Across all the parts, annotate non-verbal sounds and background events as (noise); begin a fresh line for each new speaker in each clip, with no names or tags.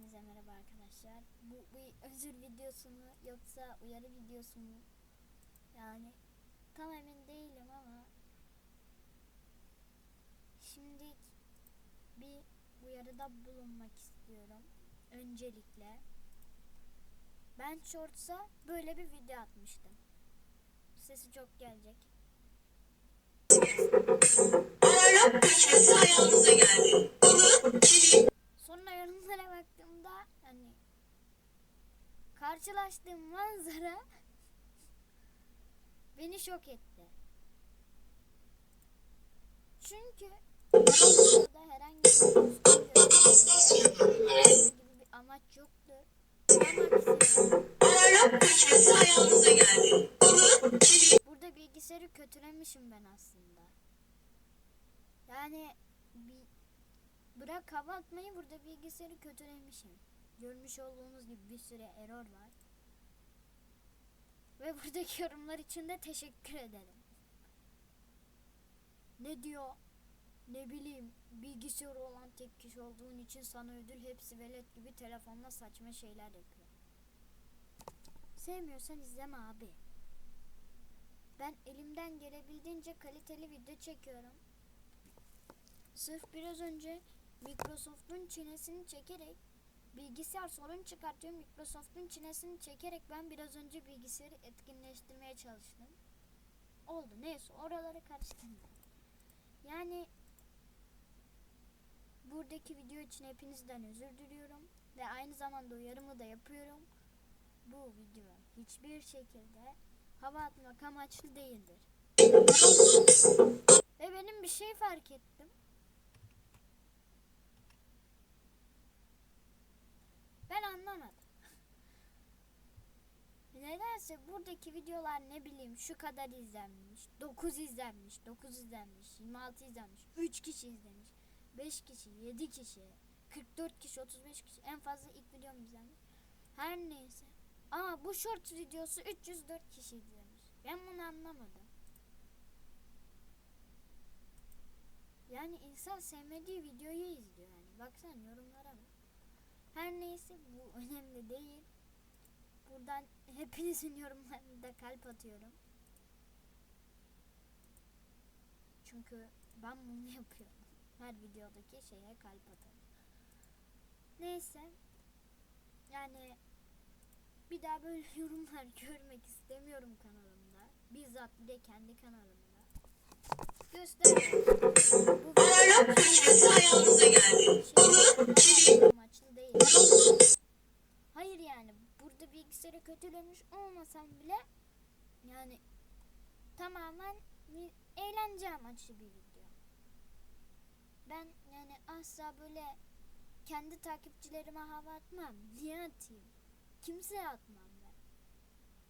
Hepinize merhaba arkadaşlar. Bu bir özür videosu mu yoksa uyarı videosu mu? Yani tam emin değilim ama şimdi bir uyarıda bulunmak istiyorum. Öncelikle ben Shorts'a böyle bir video atmıştım. Sesi çok gelecek.
Düşmesi ayağınıza geldi.
Karşılaştığım manzara beni şok etti. Çünkü burada herhangi bir amaç yoktu. Burada bilgisayarı kötülemişim ben aslında. Yani bırak hava atmayı burada bilgisayarı kötülemişim. Görmüş olduğunuz gibi bir sürü error var. Ve buradaki yorumlar için de teşekkür ederim. Ne diyor? Ne bileyim bilgisayarı olan tek kişi olduğun için sana ödül hepsi velet gibi telefonla saçma şeyler yapıyor. Sevmiyorsan izleme abi. Ben elimden gelebildiğince kaliteli video çekiyorum. Sırf biraz önce Microsoft'un çinesini çekerek bilgisayar sorun çıkartıyor. Microsoft'un çinesini çekerek ben biraz önce bilgisayarı etkinleştirmeye çalıştım. Oldu. Neyse oraları karıştırmayalım. Yani buradaki video için hepinizden özür diliyorum ve aynı zamanda uyarımı da yapıyorum. Bu video hiçbir şekilde hava atmak amaçlı değildir. Ve benim bir şey fark ettim. Ben anlamadım. Nedense buradaki videolar ne bileyim şu kadar izlenmiş, 9 izlenmiş, 9 izlenmiş, 26 izlenmiş, 3 kişi izlemiş, 5 kişi, 7 kişi, 44 kişi, 35 kişi en fazla ilk videom izlenmiş. Her neyse. Ama bu short videosu 304 kişi izlemiş. Ben bunu anlamadım. Yani insan sevmediği videoyu izliyor yani. Baksana yorumlara bak. Her neyse bu. Buradan hepinizin yorumlarını da kalp atıyorum. Çünkü ben bunu yapıyorum. Her videodaki şeye kalp atarım. Neyse. Yani bir daha böyle (laughs) yorumlar görmek istemiyorum kanalımda. Bizzat bir de kendi kanalımda. Göster. Bu
ayağınıza geldi. Balık, kedi,
amaçlı değil. Hayır yani kötülemiş olmasam bile yani tamamen bir eğlence amaçlı bir video. Ben yani asla böyle kendi takipçilerime hava atmam. Niye atayım? Kimseye atmam ben.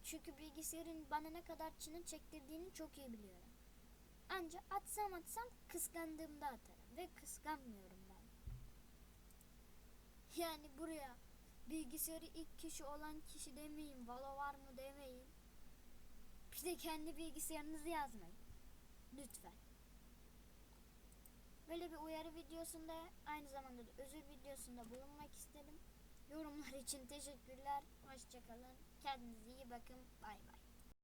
Çünkü bilgisayarın bana ne kadar çını çektirdiğini çok iyi biliyorum. Ancak atsam atsam kıskandığımda atarım ve kıskanmıyorum ben. Yani buraya bilgisayarı ilk kişi olan kişi demeyin, Valo var mı demeyin. Bir de kendi bilgisayarınızı yazmayın. Lütfen. Böyle bir uyarı videosunda aynı zamanda da özür videosunda bulunmak istedim. Yorumlar için teşekkürler. Hoşçakalın. Kendinize iyi bakın. Bay bay.